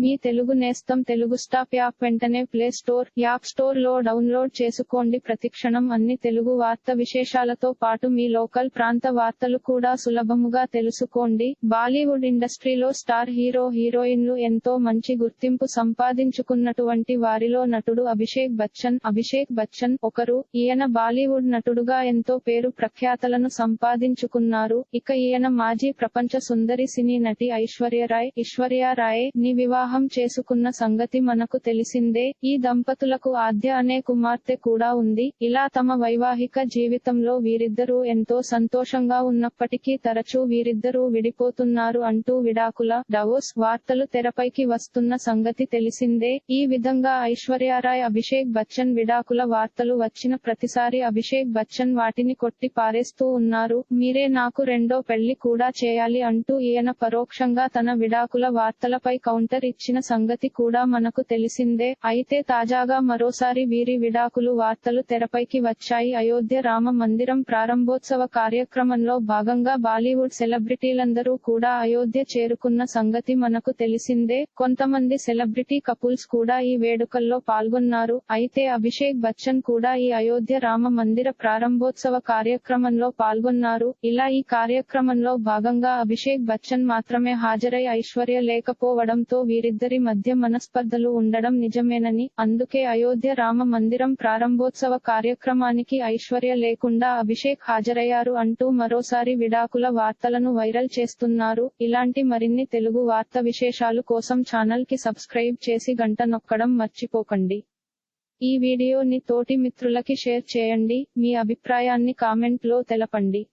మీ తెలుగు నేస్తం Telugu stop app వెంటనే play store app స్టోర్లో డౌన్లోడ్ చేసుకోండి. ప్రతిక్షణం అన్ని తెలుగు వార్త విశేషాలతో పాటు మీ లోకల్ ప్రాంత వార్తలు కూడా సులభముగా తెలుసుకోండి. బాలీవుడ్ ఇండస్ట్రీలో స్టార్ హీరో హీరోయిన్లు ఎంతో మంచి గుర్తింపు సంపాదించుకున్నటువంటి వారిలో నటుడు అభిషేక్ బచ్చన్. అభిషేక్ బచ్చన్ ఒకరు. ఈయన బాలీవుడ్ నటుడుగా ఎంతో పేరు ప్రఖ్యాతలను సంపాదించుకున్నారు. ఇక ఈయన మాజీ ప్రపంచ సుందరి సినీ నటి ఐశ్వర్యరాయ్ ఐశ్వర్యారాయ్ని వివాహం చేసుకున్న సంగతి మనకు తెలిసిందే. ఈ దంపతులకు ఆద్య అనే కుమార్తె కూడా ఉంది. ఇలా తమ వైవాహిక జీవితంలో వీరిద్దరూ ఎంతో సంతోషంగా ఉన్నప్పటికీ తరచూ వీరిద్దరూ విడిపోతున్నారు అంటూ విడాకుల డవోస్ వార్తలు తెరపైకి వస్తున్న సంగతి తెలిసిందే. ఈ విధంగా ఐశ్వర్యారాయ్ అభిషేక్ బచ్చన్ విడాకుల వార్తలు వచ్చిన ప్రతిసారి అభిషేక్ బచ్చన్ వాటిని కొట్టి పారేస్తూ ఉన్నారు. మీరే నాకు రెండో పెళ్ళి కూడా చేయాలి అంటూ ఈయన పరోక్షంగా తన విడాకుల వార్తలపై కౌంటర్ వచ్చిన సంగతి కూడా మనకు తెలిసిందే. అయితే తాజాగా మరోసారి వీరి విడాకులు వార్తలు తెరపైకి వచ్చాయి. అయోధ్య రామ మందిరం ప్రారంభోత్సవ కార్యక్రమంలో భాగంగా బాలీవుడ్ సెలబ్రిటీలందరూ కూడా అయోధ్య చేరుకున్న సంగతి మనకు తెలిసిందే. కొంతమంది సెలబ్రిటీ కపుల్స్ కూడా ఈ వేడుకల్లో పాల్గొన్నారు. అయితే అభిషేక్ బచ్చన్ కూడా ఈ అయోధ్య రామ మందిర ప్రారంభోత్సవ కార్యక్రమంలో పాల్గొన్నారు. ఇలా ఈ కార్యక్రమంలో భాగంగా అభిషేక్ బచ్చన్ మాత్రమే హాజరై ఐశ్వర్య లేకపోవడంతో వీరిద్దరి మధ్య మనస్పర్ధలు ఉండడం నిజమేనని అందుకే అయోధ్య రామ మందిరం ప్రారంభోత్సవ కార్యక్రమానికి ఐశ్వర్య లేకుండా అభిషేక్ హాజరయ్యారు అంటూ మరోసారి విడాకుల వార్తలను వైరల్ చేస్తున్నారు. ఇలాంటి మరిన్ని తెలుగు వార్త విశేషాలు కోసం ఛానల్కి సబ్స్క్రైబ్ చేసి గంట నొక్కడం మర్చిపోకండి. ఈ వీడియోని తోటి మిత్రులకి షేర్ చేయండి. మీ అభిప్రాయాన్ని కామెంట్లో తెలపండి.